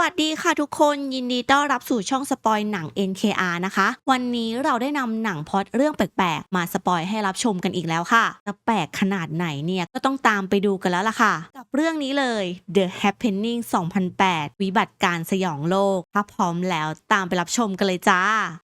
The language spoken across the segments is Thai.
วัสดีค่ะทุกคนยินดีต้อนรับสู่ช่องสปอยหนัง NKR นะคะ วันนี้เราได้นำหนังพอดเรื่องแปลกๆ มาสปอยให้รับชมกันอีกแล้วค่ะจะแปลกขนาดไหนเนี่ยก็ต้องตามไปดูกันแล้วล่ะค่ะ กับเรื่องนี้เลย The Happening 2008 วิบัติการสยองโลกถ้าพร้อมแล้วตามไปรับชมกันเลยจ้า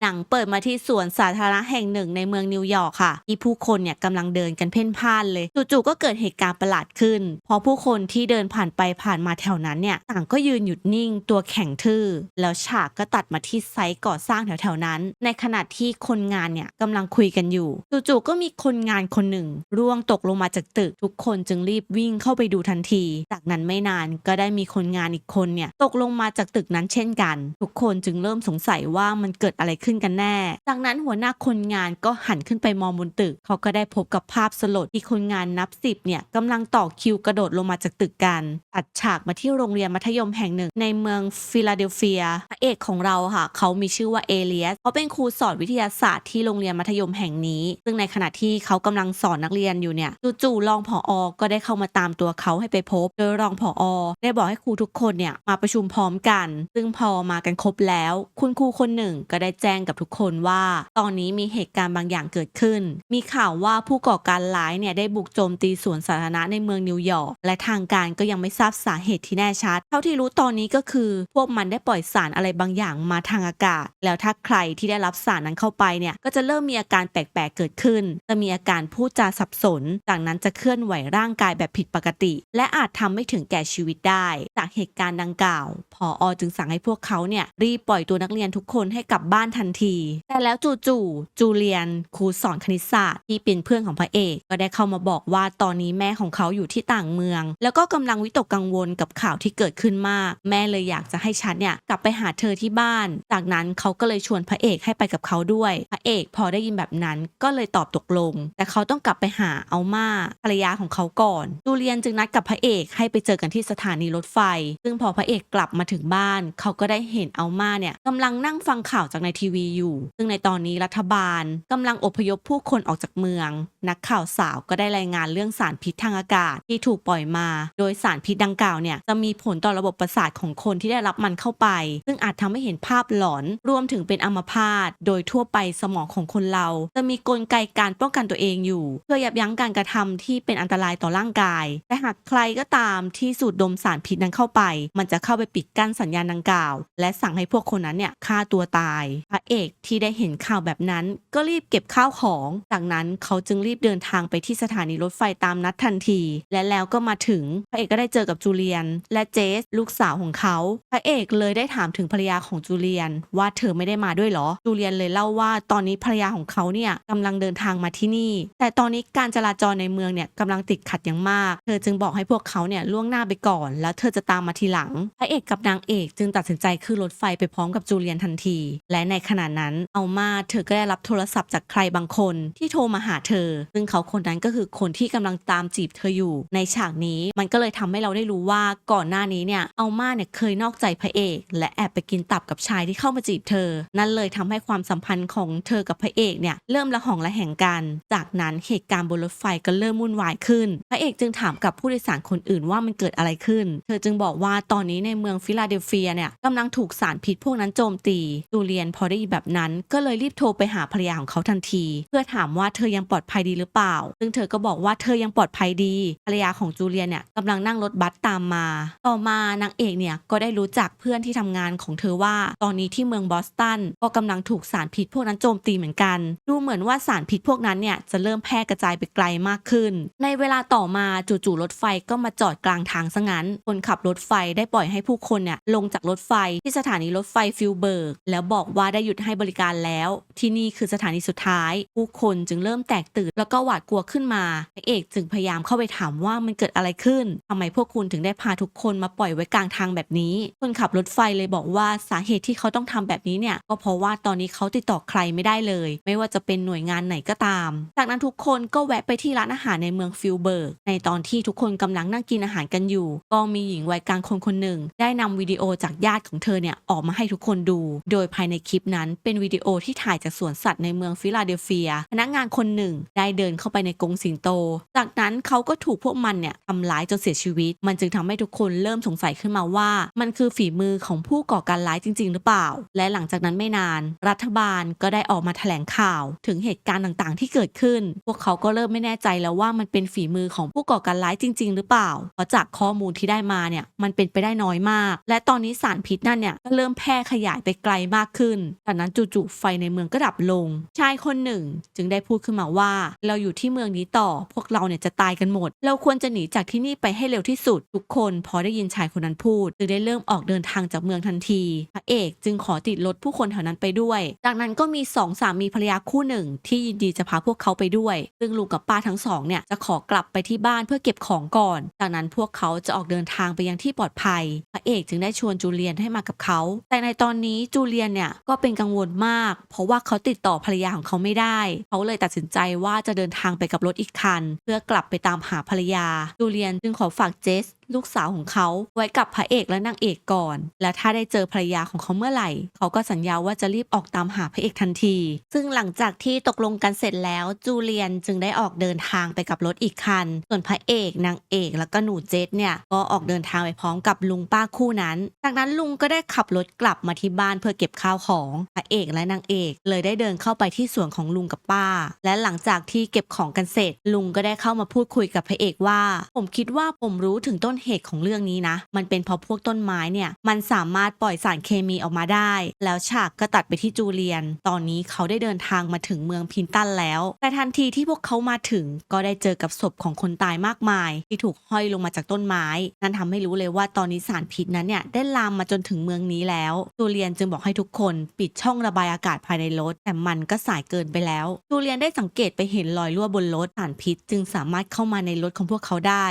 หนังเปิดมาที่สวนสาธารณะแห่งหนึ่งในเมืองนิวยอร์กค่ะที่ผู้คนเนี่ยกำลังเดินกันเพ่นพ่านเลยจู่ๆก็เกิดเหตุการณ์ประหลาดขึ้น พอผู้คนที่เดินผ่านไปผ่านมาแถวนั้นเนี่ยต่างก็ยืนหยุดนิ่งตัวแข็งทื่อ แล้วฉากก็ตัดมาที่ไซต์ก่อสร้างแถวๆนั้น ในขณะที่คนงานเนี่ยกำลังคุยกันอยู่จู่ๆก็มีคนงานคนหนึ่ง ร่วงตกลงมาจากตึก ทุกคนจึงรีบวิ่งเข้าไปดูทันที จากนั้นไม่นานก็ได้มีคนงานอีกคนเนี่ยตกลงมาจากตึกนั้นเช่นกัน ทุกคนจึงเริ่มสงสัยว่ามันเกิดอะไรขึ้นกันแน่ จากนั้นหัวหน้าคนงานก็หันขึ้นไปมองบนตึก เขาก็ได้พบกับภาพสลดที่คนงานนับสิบเนี่ยกำลังต่อคิวกระโดดลงมาจากตึกกันตัดฉากมาที่โรงเรียนมัธยมแห่งหนึ่งในเเมืองฟิลาเดลเฟียพระเอกของเราค่ะ เขามีชื่อว่าเอเลียสเขาเป็นครูสอนวิทยาศาสตร์ที่โรงเรียนมัธยมแห่งนี้ ซึ่งในขณะที่เขากำลังสอนนักเรียนอยู่เนี่ยจู่ๆรองผออก็ได้เข้ามาตามตัวเขาให้ไปพบ โดยรองผออได้บอกให้ครูทุกคนเนี่ยมาประชุมพร้อมกัน ซึ่งพอมากันครบแล้ว คุณครูคนหนึ่งก็ได้แจ้งกับทุกคนว่า ตอนนี้มีเหตุการณ์บางอย่างเกิดขึ้น มีข่าวว่าผู้ก่อการร้ายเนี่ยได้บุกโจมตีสวนสาธารณะในเมืองนิวยอร์กและทางการก็ยังไม่ทราบสาเหตุที่แน่ชัด เท่าที่รู้ตอนนี้ก็คือพวกมันได้ปล่อยสารอะไรบางอย่างมาทางอากาศ แล้วถ้าใครที่ได้รับสารนั้นเข้าไปเนี่ยก็จะเริ่มมีอาการแปลกๆเกิดขึ้น จะมีอาการพูดจาสับสน จากนั้นจะเคลื่อนไหวร่างกายแบบผิดปกติ และอาจทำไม่ถึงแก่ชีวิตได้ จากเหตุการณ์ดังกล่าวพออจึงสั่งให้พวกเขาเนี่ยรีบปล่อยตัวนักเรียนทุกคนให้กลับบ้านทันที แต่แล้วจู่ๆจูเลียนครูสอนคณิตศาสตร์ที่เป็นเพื่อนของพระเอกก็ได้เข้ามาบอกว่าตอนนี้แม่ของเขาอยู่ที่ต่างเมือง แล้วก็กำลังวิตกกังวลกับข่าวที่เกิดขึ้นมาก แม่เลยอยากจะให้ฉันเนี่ยกลับไปหาเธอที่บ้าน จากนั้นเขาก็เลยชวนพระเอกให้ไปกับเขาด้วย พระเอกพอได้ยินแบบนั้นก็เลยตอบตกลง แต่เขาต้องกลับไปหาเอามาภรรยาของเขาก่อน จูเลียนจึงนัดกับพระเอกให้ไปเจอกันที่สถานีรถไฟ ซึ่งพอพระเอกกลับมาถึงบ้าน เขาก็ได้เห็นเอามาเนี่ยกำลังนั่งฟังข่าวจากในทีวีอยู่ ซึ่งในตอนนี้รัฐบาลกำลังอพยพผู้คนออกจากเมือง นักข่าวสาวก็ได้รายงานเรื่องสารพิษทางอากาศที่ถูกปล่อยมา โดยสารพิษดังกล่าวเนี่ยจะมีผลต่อระบบประสาทของคนที่ได้รับมันเข้าไป ซึ่งอาจทำให้เห็นภาพหลอน รวมถึงเป็นอัมพาต โดยทั่วไปสมองของคนเรา จะมีกลไกการป้องกันตัวเองอยู่ เพื่อยับยั้งการกระทำที่เป็นอันตรายต่อร่างกายแต่หากใครก็ตามที่สูดดมสารพิษนั้นเข้าไป มันจะเข้าไปปิดกั้นสัญญาณดังกล่าว และสั่งให้พวกคนนั้นเนี่ยฆ่าตัวตาย พระเอกที่ได้เห็นข่าวแบบนั้น ก็รีบเก็บข้าวของ จากนั้นเขาจึงรีบเดินทางไปที่สถานีรถไฟตามนัดทันที และแล้วก็มาถึง พระเอกก็ได้เจอกับจูเลียน และเจส ลูกสาวของเขาพระเอกเลยได้ถามถึงภรรยาของจูเลียน ว่าเธอไม่ได้มาด้วยเหรอ จูเลียนเลยเล่าว่าตอนนี้ภรรยาของเขาเนี่ยกำลังเดินทางมาที่นี่ แต่ตอนนี้การจราจรในเมืองเนี่ยกำลังติดขัดอย่างมาก เธอจึงบอกให้พวกเขาเนี่ยล่วงหน้าไปก่อน แล้วเธอจะตามมาทีหลัง พระเอกกับนางเอกจึงตัดสินใจขึ้นรถไฟไปพร้อมกับจูเลียนทันที และในขณะนั้นเอามาเธอก็ได้รับโทรศัพท์จากใครบางคนที่โทรมาหาเธอ ซึ่งเขาคนนั้นก็คือคนที่กำลังตามจีบเธออยู่ ในฉากนี้มันก็เลยทำให้เราได้รู้ว่าก่อนหน้านี้เนี่ยเอามาเนี่ยเคยนอกใจพระเอก และแอบไปกินตับกับชายที่เข้ามาจีบเธอ นั่นเลยทำให้ความสัมพันธ์ของเธอกับพระเอกเนี่ยเริ่มละหองละแหงกัน จากนั้นเหตุการณ์บนรถไฟก็เริ่มวุ่นวายขึ้น พระเอกจึงถามกับผู้โดยสารคนอื่นว่ามันเกิดอะไรขึ้น เธอจึงบอกว่าตอนนี้ในเมืองฟิลาเดลเฟียเนี่ยกำลังถูกสารพิษพวกนั้นโจมตีจูเลียนพอได้ยินแบบนั้น ก็เลยรีบโทรไปหาภรรยาของเขาทันที เพื่อถามว่าเธอยังปลอดภัยดีหรือเปล่า ซึ่งเธอก็บอกว่าเธอยังปลอดภัยดี ภรรยาของจูเลียนเนี่ยกำลังนั่งรถบัสตามมา ต่อมานางเอกเนี่ยก็็ได้รู้จักเพื่อนที่ทำงานของเธอว่า ตอนนี้ที่เมืองบอสตันก็กำลังถูกสารพิษพวกนั้นโจมตีเหมือนกัน ดูเหมือนว่าสารพิษพวกนั้นเนี่ยจะเริ่มแพร่กระจายไปไกลมากขึ้น ในเวลาต่อมาจู่ๆรถไฟก็มาจอดกลางทางซะงั้น คนขับรถไฟได้ปล่อยให้ผู้คนเนี่ยลงจากรถไฟที่สถานีรถไฟฟิลเบิร์กแล้วบอกว่าได้หยุดให้บริการแล้ว ที่นี่คือสถานีสุดท้าย ผู้คนจึงเริ่มแตกตื่น แล้วก็หวาดกลัวขึ้นมาพระเอกจึงพยายามเข้าไปถามว่ามันเกิดอะไรขึ้นทำไมพวกคุณถึงได้พาทุกคนมาปล่อยไว้กลางทางแบบนี้คนขับรถไฟเลยบอกว่าสาเหตุที่เขาต้องทำแบบนี้เนี่ยก็เพราะว่าตอนนี้เขาติดต่อใครไม่ได้เลย ไม่ว่าจะเป็นหน่วยงานไหนก็ตาม จากนั้นทุกคนก็แวะไปที่ร้านอาหารในเมืองฟิลเบิร์กในตอนที่ทุกคนกำลังนั่งกินอาหารกันอยู่ ก็มีหญิงวัยกลางคนคนหนึ่ง ได้นำวิดีโอจากญาติของเธอเนี่ยออกมาให้ทุกคนดู โดยภายในคลิปนั้นเป็นวิดีโอที่ถ่ายจากสวนสัตว์ในเมืองฟิลาเดลเฟีย พนักงานคนหนึ่งได้เดินเข้าไปในกรงสิงโต จากนั้นเขาก็ถูกพวกมันเนี่ยทำร้ายจนเสียชีวิต มันจึงทำให้ทุกคนเริ่มสงสัยขึ้นมาว่ามันคือฝีมือของผู้ก่อการร้ายจริง ๆ หรือเปล่า และหลังจากนั้นไม่นาน รัฐบาลก็ได้ออกมาแถลงข่าวถึงเหตุการณ์ต่างๆ ที่เกิดขึ้น พวกเขาก็เริ่มไม่แน่ใจแล้วว่ามันเป็นฝีมือของผู้ก่อการร้ายจริง ๆ หรือเปล่า เพราะจากข้อมูลที่ได้มาเนี่ยมันเป็นไปได้น้อยมาก และตอนนี้สารพิษนั่นเนี่ยก็เริ่มแพร่ขยายไปไกลมากขึ้นจากนั้นจู่ๆไฟในเมืองก็ดับลง ชายคนหนึ่ง จึงได้พูดขึ้นมาว่า เราอยู่ที่เมืองนี้ต่อ พวกเราเนี่ยจะตายกันหมด เราควรจะหนีจากที่นี่ไปให้เร็วที่สุด ทุกคนพอได้ยินชายคนนั้นพูดจึงได้เริ่มออกเดินทางจากเมืองทันที พระเอกจึงขอติดรถผู้คนแถวนั้นไปด้วย จากนั้นก็มีสองสามีภรรยาคู่หนึ่ง ที่ยินดีจะพาพวกเขาไปด้วย ซึ่งลุงกับป้าทั้งสองเนี่ยจะขอกลับไปที่บ้านเพื่อเก็บของก่อน จากนั้นพวกเขาจะออกเดินทางไปยังที่ปลอดภัย พระเอกจึงได้ชวนจูเลียนให้มากับเขา แต่ในตอนนี้จูเลียนเนี่ยก็เป็นกังวลมาก เพราะว่าเขาติดต่อภรรยาของเขาไม่ได้ เขาเลยตัดสินใจว่าจะเดินทางไปกับรถอีกคัน เพื่อกลับไปตามหาภรรยา จูเลียนจึงขอฝากเจส ลูกสาวของเขาไว้กับพระเอกและนางเอกก่อน และถ้าได้เจอภรรยาของเขาเมื่อไหร่ เขาก็สัญญาว่าจะรีบออกตามหาพระเอกทันที ซึ่งหลังจากที่ตกลงกันเสร็จแล้วจูเลียนจึงได้ออกเดินทางไปกับรถอีกคัน ส่วนพระเอกนางเอกแล้วก็หนูเจสเนี่ยก็ออกเดินทางไปพร้อมกับลุงป้าคู่นั้น จากนั้นลุงก็ได้ขับรถกลับมาที่บ้านเพื่อเก็บข้าวของพระเอกและนางเอก เลยได้เดินเข้าไปที่สวนของลุงกับป้า และหลังจากที่เก็บของกันเสร็จ ลุงก็ได้เข้ามาพูดคุยกับพระเอกว่า ผมคิดว่าผมรู้ถึงต้นเหตุของเรื่องนี้นะ มันเป็นเพราะพวกต้นไม้เนี่ย มันสามารถปล่อยสารเคมีออกมาได้ แล้วฉากก็ตัดไปที่จูเลียน ตอนนี้เขาได้เดินทางมาถึงเมืองพินตันแล้ว แต่ทันทีที่พวกเขามาถึงก็ได้เจอกับศพของคนตายมากมาย ที่ถูกห้อยลงมาจากต้นไม้ นั่นทำให้รู้เลยว่าตอนนี้สารพิษนั้นเนี่ยได้ลามมาจนถึงเมืองนี้แล้ว จูเลียนจึงบอกให้ทุกคนปิดช่องระบายอากาศภายในรถ แต่มันก็สายเกินไปแล้วจูเลียนได้สังเกตไปเห็นรอยรั่วบนรถสารพิษ จึงสามารถเข้ามาในรถของพวกเขาได้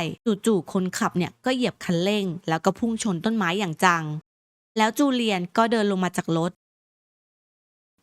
จู่ๆคนขับเนี่ยก็เหยียบคันเร่ง แล้วก็พุ่งชนต้นไม้อย่างจัง แล้วจูเลียนก็เดินลงมาจากรถ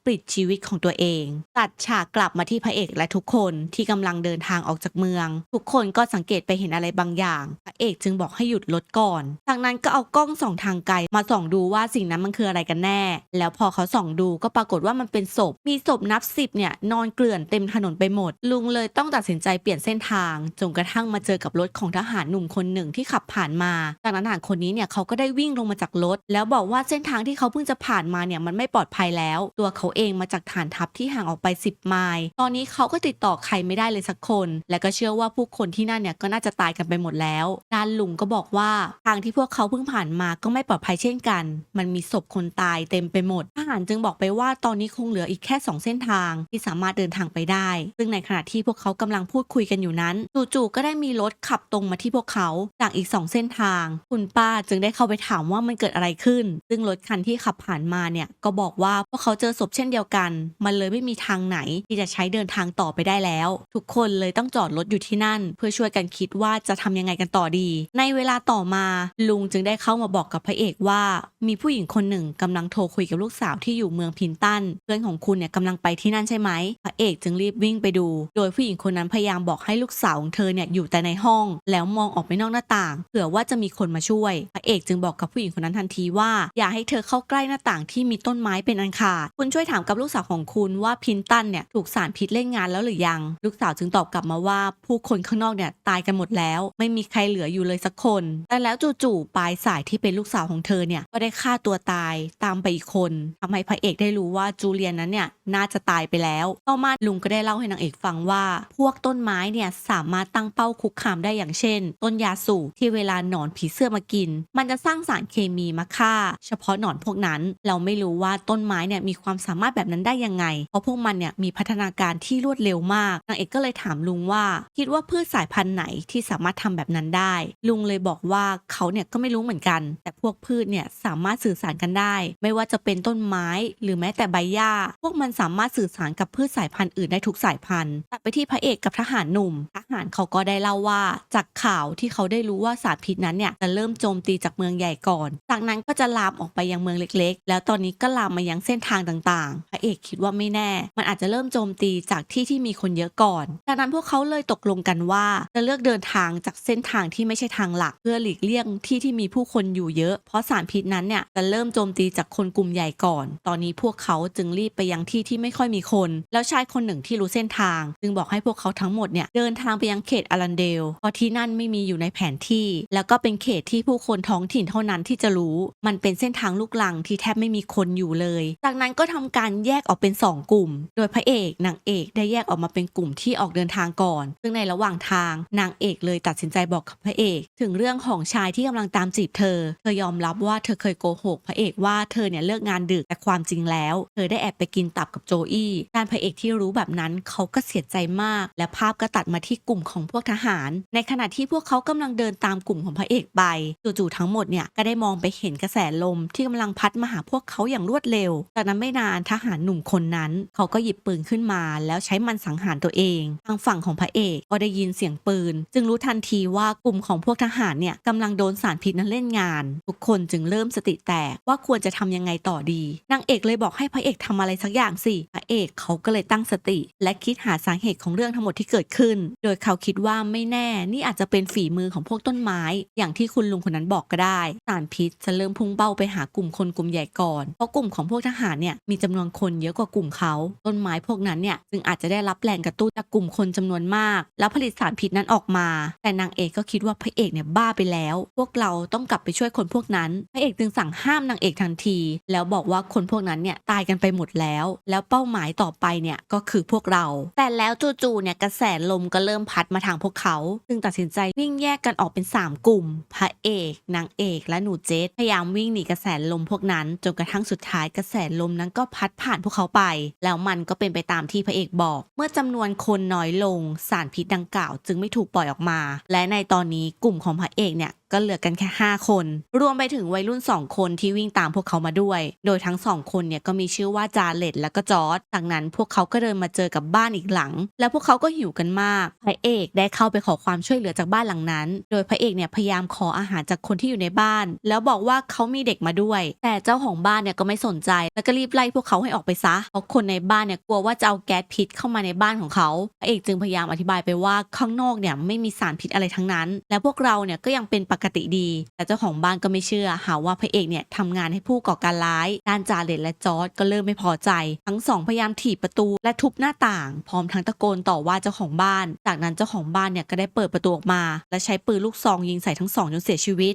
ปลิดชีวิตของตัวเอง ตัดฉากกลับมาที่พระเอกและทุกคนที่กำลังเดินทางออกจากเมือง ทุกคนก็สังเกตไปเห็นอะไรบางอย่าง เอกจึงบอกให้หยุดรถก่อน จากนั้นก็เอากล้องส่องทางไกลมาส่องดูว่าสิ่งนั้นมันคืออะไรกันแน่ แล้วพอเขาส่องดูก็ปรากฏว่ามันเป็นศพ มีศพนับสิบเนี่ยนอนเกลื่อนเต็มถนนไปหมด ลุงเลยต้องตัดสินใจเปลี่ยนเส้นทาง จนกระทั่งมาเจอกับรถของทหารหนุ่มคนหนึ่งที่ขับผ่านมา จากนั้นทหารคนนี้เนี่ยเขาก็ได้วิ่งลงมาจากรถ แล้วบอกว่าเส้นทางที่เขาเพิ่งจะผ่านมาเนี่ยมันไม่ปลอดภัยแล้ว ตัวเขาเองมาจากฐานทัพที่ห่างออกไป 10 ไมล์ ตอนนี้เขาก็ติดต่อใครไม่ได้เลยสักคน และก็เชื่อว่าผู้คนที่นั่นเนี่ยก็น่าจะตายกันไปหมดแล้วด้านลุงก็บอกว่าทางที่พวกเขาเพิ่งผ่านมาก็ไม่ปลอดภัยเช่นกัน มันมีศพคนตายเต็มไปหมดทหารจึงบอกไปว่าตอนนี้คงเหลืออีกแค่ 2 เส้นทางที่สามารถเดินทางไปได้ ซึ่งในขณะที่พวกเขากำลังพูดคุยกันอยู่นั้น จู่ๆก็ได้มีรถขับตรงมาที่พวกเขาจากอีก 2 เส้นทาง คุณป้าจึงได้เข้าไปถามว่ามันเกิดอะไรขึ้น ซึ่งรถคันที่ขับผ่านมาเนี่ยก็บอกว่าพวกเขาเจอศพเช่นเดียวกัน มันเลยไม่มีทางไหนที่จะใช้เดินทางต่อไปได้แล้ว ทุกคนเลยต้องจอดรถอยู่ที่นั่น เพื่อช่วยกันคิดว่าจะทำยังไงกันต่อดีในเวลาต่อมา ลุงจึงได้เข้ามาบอกกับพระเอกว่า มีผู้หญิงคนหนึ่งกำลังโทรคุยกับลูกสาวที่อยู่เมืองพินตันเพื่อนของคุณเนี่ยกำลังไปที่นั่นใช่ไหมพระเอกจึงรีบวิ่งไปดู โดยผู้หญิงคนนั้นพยายามบอกให้ลูกสาวของเธอเนี่ยอยู่แต่ในห้อง แล้วมองออกไปนอกหน้าต่างเผื่อว่าจะมีคนมาช่วย พระเอกจึงบอกกับผู้หญิงคนนั้นทันทีว่า อย่าให้เธอเข้าใกล้หน้าต่างที่มีต้นไม้เป็นอันขาดคุณช่วยถามกับลูกสาวของคุณว่าพินตันเนี่ยถูกสารพิษเล่นงานแล้วหรือยัง ลูกสาวจึงตอบกลับมาว่า ผู้คนข้างนอกเนี่ยตายกันหมดแล้ว ไม่มีใครเหลืออยู่เลยสักคน แต่แล้วจู่ๆปลายสายที่เป็นลูกสาวของเธอเนี่ยก็ได้ฆ่าตัวตายตามไปอีกคนทำให้พระเอกได้รู้ว่าจูเลียนนั้นเนี่ยน่าจะตายไปแล้ว ต่อมาลุงก็ได้เล่าให้นางเอกฟังว่า พวกต้นไม้เนี่ยสามารถตั้งเป้าคุกคามได้อย่างเช่น ต้นยาสูบที่เวลาหนอนผีเสื้อมากิน มันจะสร้างสารเคมีมาฆ่า เฉพาะหนอนพวกนั้น เราไม่รู้ว่าต้นไม้เนี่ยมีความสามารถแบบนั้นได้ยังไง เพราะพวกมันเนี่ยมีพัฒนาการที่รวดเร็วมากนางเอกก็เลยถามลุงว่า คิดว่าพืชสายพันธุ์ไหนที่สามารถทำแบบนั้นได้ลุงเลยบอกว่าเขาเนี่ยก็ไม่รู้เหมือนกัน แต่พวกพืชเนี่ยสามารถสื่อสารกันได้ ไม่ว่าจะเป็นต้นไม้หรือแม้แต่ใบหญ้า พวกมันสามารถสื่อสารกับพืชสายพันธุ์อื่นได้ทุกสายพันธุ์ตัดไปที่พระเอกกับทหารหนุ่ม ทหารเขาก็ได้เล่าว่า จากข่าวที่เขาได้รู้ว่าสารพิษนั้นเนี่ยจะเริ่มโจมตีจากเมืองใหญ่ก่อน จากนั้นก็จะลามออกไปยังเมืองเล็ก ๆ แล้วตอนนี้ก็ลามมายังเส้นทางต่างๆ พระเอกคิดว่าไม่แน่ มันอาจจะเริ่มโจมตีจากที่ที่มีคนเยอะก่อนดังนั้นพวกเขาเลยตกลงกันว่าจะเลือกเดินทางจากเส้นทางที่ไม่ใช่ทางหลัก เพื่อหลีกเลี่ยงที่ที่มีผู้คนอยู่เยอะ เพราะสารพิษนั้นเนี่ยจะเริ่มโจมตีจากคนกลุ่มใหญ่ก่อน ตอนนี้พวกเขาจึงรีบไปยังที่ที่ไม่ค่อยมีคน แล้วชายคนหนึ่งที่รู้เส้นทาง จึงบอกให้พวกเขาทั้งหมดเนี่ยเดินทางไปยังเขตอารันเดลเพราะที่นั่นไม่มีอยู่ในแผนที่ แล้วก็เป็นเขตที่ผู้คนท้องถิ่นเท่านั้นที่จะรู้ มันเป็นเส้นทางลูกลังที่แทบไม่มีคนอยู่เลย จากนั้นก็ทำการแยกออกเป็น 2 กลุ่ม โดยพระเอกนางเอกได้แยกออกมาเป็นกลุ่มที่ออกเดินทางก่อน ซึ่งในระหว่างทางนางเอกเลยตัดสินใจบอกกับพระเอก ถึงเรื่องของชายที่กำลังตามจีบเธอ เธอยอมรับว่าเธอเคยโกหกพระเอกว่าเธอเนี่ยเลิกงานดึกแต่ความจริงแล้ว เธอได้แอบไปกินตับกับโจอี้ด้านพระเอกที่รู้แบบนั้นเขาก็เสียใจมาก และภาพก็ตัดมาที่กลุ่มของพวกทหาร ในขณะที่พวกเขากำลังเดินตามกลุ่มของพระเอกไปจู่ๆทั้งหมดเนี่ยก็ได้มองไปเห็นกระแสลมที่กำลังพัดมาหาพวกเขาอย่างรวดเร็ว จากนั้นไม่นานทหารหนุ่มคนนั้น เขาก็หยิบปืนขึ้นมา แล้วใช้มันสังหารตัวเอง ทางฝั่งของพระเอกก็ได้ยินเสียงปืน จึงรู้ทันทีว่ากลุ่มของพวกทหารเนี่ยกำลังโดนสารพิษนั้นเล่นงาน ทุกคนจึงเริ่มสติแตกว่าควรจะทำยังไงต่อดีนางเอกเลยบอกให้พระเอกทำอะไรสักอย่างสิพระเอกเขาก็เลยตั้งสติ และคิดหาสาเหตุของเรื่องทั้งหมดที่เกิดขึ้น โดยเขาคิดว่าไม่แน่ นี่อาจจะเป็นฝีมือของพวกต้นไม้ อย่างที่คุณลุงคนนั้นบอกก็ได้สารพิษจะเริ่มพุ่งเป้าไปหากลุ่มคนกลุ่มใหญ่ก่อนเพราะกลุ่มของพวกทหารเนี่ยมีจำนวนคนเยอะกว่ากลุ่มเขาต้นไม้พวกนั้นเนี่ยจึงอาจจะได้รับแรงกระตุ้นจากกลุ่มคนจำนวนมาก แล้วผลิตสารพิษนั้นออกมา แต่นางเอกก็คิดว่าพระเอกเนี่ยบ้าไปแล้ว พวกเราต้องกลับไปช่วยคนพวกนั้น พระเอกจึงสั่งห้ามนางเอกทันที แล้วบอกว่าคนพวกนั้นเนี่ยตายกันไปหมดแล้ว แล้วเป้าหมายต่อไปเนี่ยก็คือพวกเรา แต่แล้วจู่ๆเนี่ยกระแสลมก็เริ่มพัดมาทางพวกเขา จึงตัดสินใจวิ่งแยกกันออกเป็น 3 กลุ่ม พระเอกนางเอกและหนูเจสพยายามวิ่งหนีกระแสลมพวกนั้น จนกระทั่งสุดท้ายกระแสลมนั้นก็พัดผ่านพวกเขาไป แล้วมันก็เป็นไปตามที่พระเอกบอก เมื่อจำนวนคนน้อยลงสารพิษดังกล่าว จึงไม่ถูกปล่อยออกมา และในตอนนี้กลุ่มของพระเอกเนี่ย ก็เหลือกันแค่ 5 คน รวมไปถึงวัยรุ่น 2 คนที่วิ่งตามพวกเขามาด้วย โดยทั้ง 2 คนเนี่ยก็มีชื่อว่าจาเลตและก็จอร์ดจากนั้นพวกเขาก็เดินมาเจอกับบ้านอีกหลัง แล้วพวกเขาก็หิวกันมาก พระเอกได้เข้าไปขอความช่วยเหลือจากบ้านหลังนั้น โดยพระเอกเนี่ยพยายามขออาหารจากคนที่อยู่ในบ้าน แล้วบอกว่าเขามีเด็กมาด้วย แต่เจ้าของบ้านเนี่ยก็ไม่สนใจ แล้วก็รีบไล่พวกเขาให้ออกไปซะ เพราะคนในบ้านเนี่ยกลัวว่าจะเอาแก๊สพิษเข้ามาในบ้านของเขา พระเอกจึงพยายามอธิบายไปว่าข้างนอกเนี่ยไม่มีสารพิษอะไรทั้งนั้น และพวกเราเนี่ยก็ยังเป็นปกกติดี แต่เจ้าของบ้านก็ไม่เชื่อ หาว่าพระเอกเนี่ยทำงานให้ผู้ก่อการร้าย ด้านจาเลตและจอร์ดก็เริ่มไม่พอใจ ทั้งสองพยายามถีบประตูและทุบหน้าต่าง พร้อมทั้งตะโกนต่อว่าเจ้าของบ้าน จากนั้นเจ้าของบ้านเนี่ยก็ได้เปิดประตูออกมา และใช้ปืนลูกซองยิงใส่ทั้งสองจนเสียชีวิต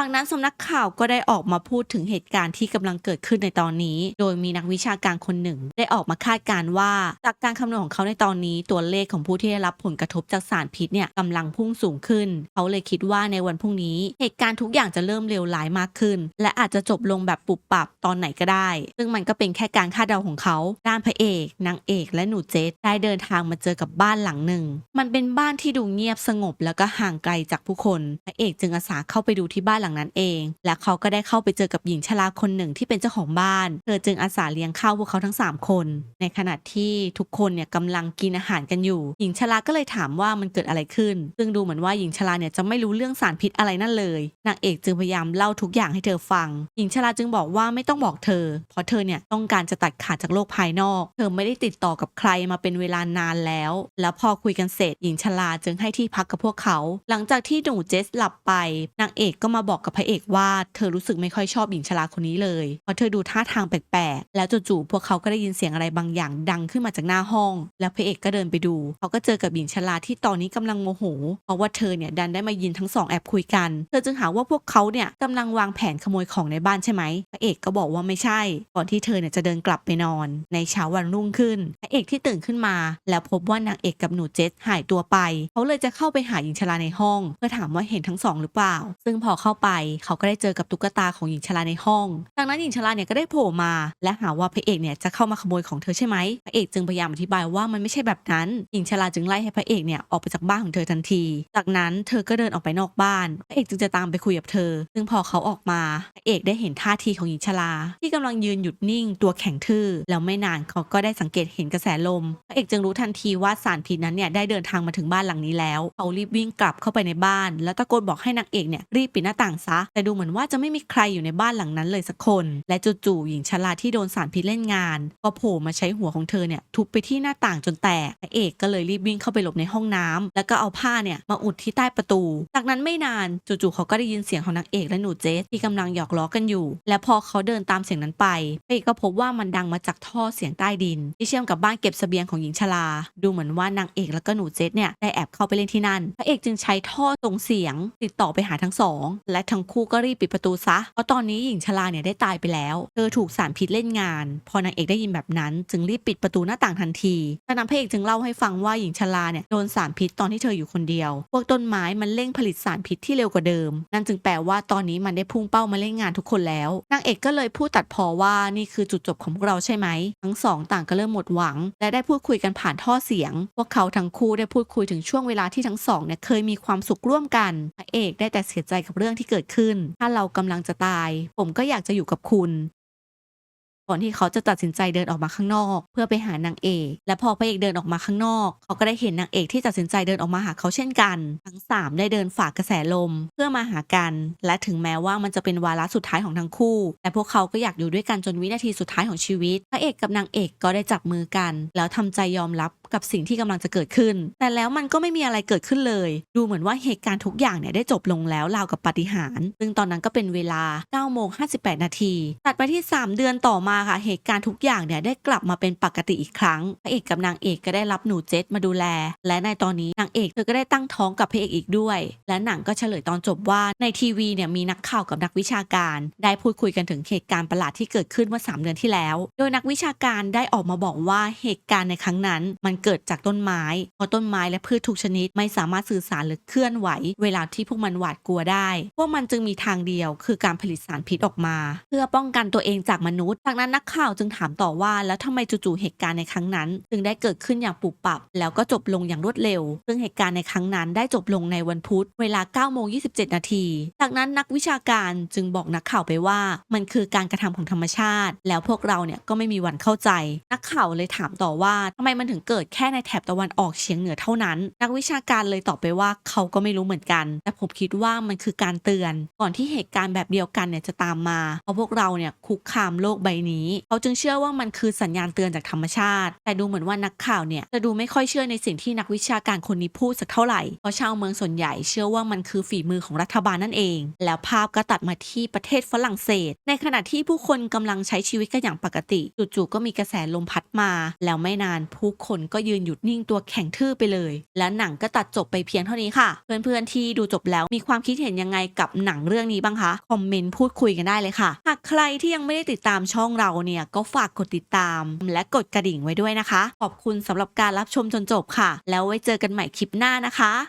จากนั้นสำนักข่าวก็ได้ออกมาพูดถึงเหตุการณ์ที่กำลังเกิดขึ้นในตอนนี้ โดยมีนักวิชาการคนหนึ่ง ได้ออกมาคาดการณ์ว่า จากการคำนวณของเขาในตอนนี้ ตัวเลขของผู้ที่ได้รับผลกระทบจากสารพิษเนี่ยกำลังพุ่งสูงขึ้น เขาเลยคิดว่าในวันพรุ่งนี้ เหตุการณ์ทุกอย่างจะเริ่มเลวร้ายมากขึ้น และอาจจะจบลงแบบปุบปับตอนไหนก็ได้ ซึ่งมันก็เป็นแค่การคาดเดาของเขา ด้านพระเอกนางเอกและหนูเจสได้เดินทางมาเจอกับบ้านหลังหนึ่ง มันเป็นบ้านที่ดูเงียบสงบแล้วก็ห่างไกลจากผู้คน พระเอกจึงอาสาเข้าไปดูที่บ้านหลังนั้นเอง และเขาก็ได้เข้าไปเจอกับหญิงชราคนหนึ่งที่เป็นเจ้าของบ้าน เธอจึงอาสาเลี้ยงข้าวพวกเขาทั้ง 3 คน ในขณะที่ทุกคนเนี่ยกำลังกินอาหารกันอยู่ หญิงชราก็เลยถามว่ามันเกิดอะไรขึ้น ซึ่งดูเหมือนว่าหญิงชราเนี่ยจะไม่รู้เรื่องสารพิษอะไรนั่นเลยนางเอกจึงพยายามเล่าทุกอย่างให้เธอฟัง หญิงชราจึงบอกว่าไม่ต้องบอกเธอ เพราะเธอเนี่ยต้องการจะตัดขาดจากโลกภายนอก เธอไม่ได้ติดต่อกับใครมาเป็นเวลานานแล้ว แล้วพอคุยกันเสร็จ หญิงชราจึงให้ที่พักกับพวกเขา หลังจากที่หนูเจสหลับไปนางเอกก็มาบอกกับพระเอกว่าเธอรู้สึกไม่ค่อยชอบหญิงชราคนนี้เลยเพราะเธอดูท่าทางแปลกๆ แล้วจู่ๆพวกเขาก็ได้ยินเสียงอะไรบางอย่างดังขึ้นมาจากหน้าห้อง แล้วพระเอกก็เดินไปดู เขาก็เจอกับหญิงชราที่ตอนนี้กำลังโมโห เพราะว่าเธอเนี่ยดันได้มายินทั้งสองแอบคุยกัน เธอจึงหาว่าพวกเขาเนี่ยกำลังวางแผนขโมยของในบ้านใช่ไหมพระเอกก็บอกว่าไม่ใช่ ก่อนที่เธอเนี่ยจะเดินกลับไปนอน ในเช้าวันรุ่งขึ้นพระเอกที่ตื่นขึ้นมา แล้วพบว่านางเอกกับหนูเจสหายตัวไป เขาเลยจะเข้าไปหาหญิงชราในห้อง เพื่อถามว่าเห็นทั้งสองหรือเปล่า ซึ่งพอเข้าไป เขาก็ได้เจอกับตุ๊กตาของหญิงชราในห้อง จากนั้นหญิงชราเนี่ยก็ได้โผล่มา และหาว่าพระเอกเนี่ยจะเข้ามาขโมยของเธอใช่ไหมพระเอกจึงพยายามอธิบายว่ามันไม่ใช่แบบนั้น หญิงชราจึงไล่ให้พระเอกเนี่ยออกไปจากบ้านของเธอทันที จากนั้นเธอก็เดินออกไปนอกบ้าน พระเอกจึงจะตามไปคุยกับเธอ ซึ่งพอเขาออกมา พระเอกได้เห็นท่าทีของหญิงชราที่กำลังยืนหยุดนิ่งตัวแข็งทื่อ แล้วไม่นานเขาก็ได้สังเกตเห็นกระแสลม พระเอกจึงรู้ทันทีว่าสารพิษนั้นเนี่ยได้เดินทางมาถึงบ้านหลังนี้แล้ว เขารีบวิ่งกลับเข้าไปในบ้าน แล้วตะโกนบอกให้นางเอกเนี่ยรีบปิดหน้าต่างอย่างซะ แต่ดูเหมือนว่าจะไม่มีใครอยู่ในบ้านหลังนั้นเลยสักคน และจู่ๆหญิงชราที่โดนสารพิษเล่นงาน ก็โผล่มาใช้หัวของเธอเนี่ยทุบไปที่หน้าต่างจนแตกพระเอกก็เลยรีบวิ่งเข้าไปหลบในห้องน้ำแล้วก็เอาผ้าเนี่ยมาอุดที่ใต้ประตู จากนั้นไม่นานจู่ๆเขาก็ได้ยินเสียงของนางเอกและหนูเจสที่กำลังหยอกล้อกันอยู่ และพอเขาเดินตามเสียงนั้นไปเอกก็พบว่ามันดังมาจากท่อเสียงใต้ดิน ที่เชื่อมกับบ้านเก็บสเสบียงของหญิงชรา ดูเหมือนว่านางเอกแล้วก็หนูเจสเนี่ยได้แอบเข้าไปเล่นที่นั่นพระเอกจึงใช้ท่อส่งเสียงติดต่อไปหาทั้งสอง และทั้งคู่ก็รีบปิดประตูซะ เพราะตอนนี้หญิงชราเนี่ยได้ตายไปแล้ว เธอถูกสารพิษเล่นงาน พอนางเอกได้ยินแบบนั้น จึงรีบปิดประตูหน้าต่างทันทีจากนั้นพระเอกจึงเล่าให้ฟังว่าหญิงชราเนี่ยโดนสารพิษตอนที่เธออยู่คนเดียว พวกต้นไม้มันเร่งผลิตสารพิษที่เร็วกว่าเดิม นั่นจึงแปลว่าตอนนี้มันได้พุ่งเป้ามาเล่นงานทุกคนแล้ว นางเอกก็เลยพูดตัดพอว่านี่คือจุดจบของพวกเราใช่ไหม ทั้งสองต่างก็เริ่มหมดหวัง และได้พูดคุยกันผ่านท่อเสียง พวกเขาทั้งคู่ได้พูดคุยถึงช่วงเวลาที่ทั้งสองเนี่ยเคยมีความสุขร่วมกันพระเอกได้แต่เสียใจกับเรื่องที่เกิดขึ้น ถ้าเรากำลังจะตาย ผมก็อยากจะอยู่กับคุณก่อนที่เขาจะตัดสินใจเดินออกมาข้างนอก เพื่อไปหานางเอก และพอพระเอกเดินออกมาข้างนอก เขาก็ได้เห็นนางเอกที่ตัดสินใจเดินออกมาหาเขาเช่นกัน ทั้งสามได้เดินฝ่ากระแสลม เพื่อมาหากัน และถึงแม้ว่ามันจะเป็นวาระสุดท้ายของทั้งคู่ แต่พวกเขาก็อยากอยู่ด้วยกันจนวินาทีสุดท้ายของชีวิต พระเอกกับนางเอกก็ได้จับมือกัน แล้วทำใจยอมรับ กับสิ่งที่กำลังจะเกิดขึ้น แต่แล้วมันก็ไม่มีอะไรเกิดขึ้นเลย ดูเหมือนว่าเหตุการณ์ทุกอย่างเนี่ยได้จบลงแล้วราวกับปาฏิหาริย์ซึ่งตอนนั้นก็เป็นเวลา9โมง58 นาที ตัดไปที่ 3 เดือนต่อมาค่ะ เหตุการณ์ทุกอย่างเนี่ยได้กลับมาเป็นปกติอีกครั้ง พระเอกกับนางเอกก็ได้รับหนูเจษมาดูแล และในตอนนี้นางเอกเธอก็ได้ตั้งท้องกับพระเอกอีกด้วย และหนังก็เฉลยตอนจบว่าในทีวีเนี่ยมีนักข่าวกับนักวิชาการ ได้พูดคุยกันถึงเหตุการณ์ประหลาดที่เกิดขึ้นเมื่อ 3 เดือนที่แล้ว โดยนักวิชาการได้ออกมาบอกว่าเหตุการณ์ในครั้งนั้น มันเกิดจากต้นไม้เพราะต้นไม้และพืชทุกชนิดไม่สามารถสื่อสารหรือเคลื่อนไหว เวลาที่พวกมันหวาดกลัวได้ พวกมันจึงมีทางเดียวคือการผลิตสารพิษออกมา เพื่อป้องกันตัวเองจากมนุษย์ จากนั้นนักข่าวจึงถามต่อว่า แล้วทำไมจู่ๆเหตุการณ์ในครั้งนั้น จึงได้เกิดขึ้นอย่างปุบปับ แล้วก็จบลงอย่างรวดเร็ว ซึ่งเหตุการณ์ในครั้งนั้นได้จบลงในวันพุธเวลา9โมง27 นาที จากนั้นนักวิชาการจึงบอกนักข่าวไปว่า มันคือการกระทำของธรรมชาติ แล้วพวกเราเนี่ยก็ไม่มีวันเข้าใจ นักข่าวเลยถามต่อว่าทำไมมันถึงเกิดแค่ในแถบตะวันออกเฉียงเหนือเท่านั้น นักวิชาการเลยตอบไปว่าเขาก็ไม่รู้เหมือนกัน แต่ผมคิดว่ามันคือการเตือน ก่อนที่เหตุการณ์แบบเดียวกันเนี่ยจะตามมา เพราะพวกเราเนี่ยคุกคามโลกใบนี้ เขาจึงเชื่อว่ามันคือสัญญาณเตือนจากธรรมชาติ แต่ดูเหมือนว่านักข่าวเนี่ยจะดูไม่ค่อยเชื่อในสิ่งที่นักวิชาการคนนี้พูดสักเท่าไหร่ เพราะชาวเมืองส่วนใหญ่เชื่อว่ามันคือฝีมือของรัฐบาลนั่นเอง แล้วภาพก็ตัดมาที่ประเทศฝรั่งเศส ในขณะที่ผู้คนกำลังใช้ชีวิตกันอย่างปกติ จู่ๆก็มีกระแสลมพัดมา แล้วไม่นานผู้คนก็ยืนหยุดนิ่งตัวแข็งทื่อไปเลย และหนังก็ตัดจบไปเพียงเท่านี้ค่ะ เพื่อนๆที่ดูจบแล้วมีความคิดเห็นยังไงกับหนังเรื่องนี้บ้างคะคอมเมนต์พูดคุยกันได้เลยค่ะหากใครที่ยังไม่ได้ติดตามช่องเราเนี่ยก็ฝากกดติดตาม และกดกระดิ่งไว้ด้วยนะคะ ขอบคุณสำหรับการรับชมจนจบค่ะ แล้วไว้เจอกันใหม่คลิปหน้านะคะ